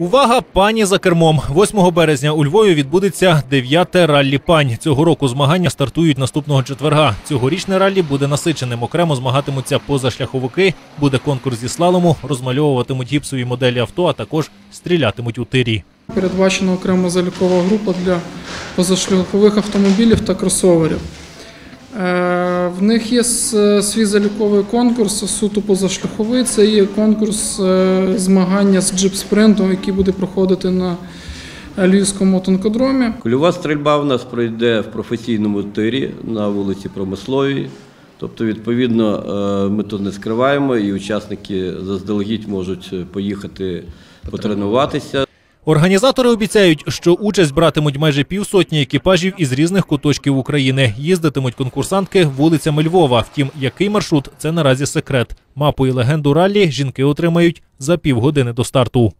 Увага, пані за кермом. 8 березня у Львові відбудеться 9-те раллі пань. Цього року змагання стартують наступного четверга. Цьогорічне раллі буде насиченим. Окремо змагатимуться позашляховики, буде конкурс зі слалому, розмальовуватимуть гіпсові моделі авто, а також стрілятимуть у тирі. Передбачена окрема залікова група для позашляхових автомобілів та кросоверів. Е, В них є свій заліковий конкурс, суто позашляховий. Це є конкурс е, змагання з джип-спринтом, який буде проходити на Львівському тонкодромі. Кульова стрільба в нас пройде в професійному тирі на вулиці Промисловій. Тобто, відповідно, е, ми тут не скриваємо, і учасники заздалегідь можуть е, поїхати потренуватися. Організатори обіцяють, що участь братимуть майже півсотні екіпажів із різних куточків України. Їздитимуть конкурсантки вулицями Львова. Втім, який маршрут це наразі секрет. Мапу і легенду раллі жінки отримають за півгодини до старту.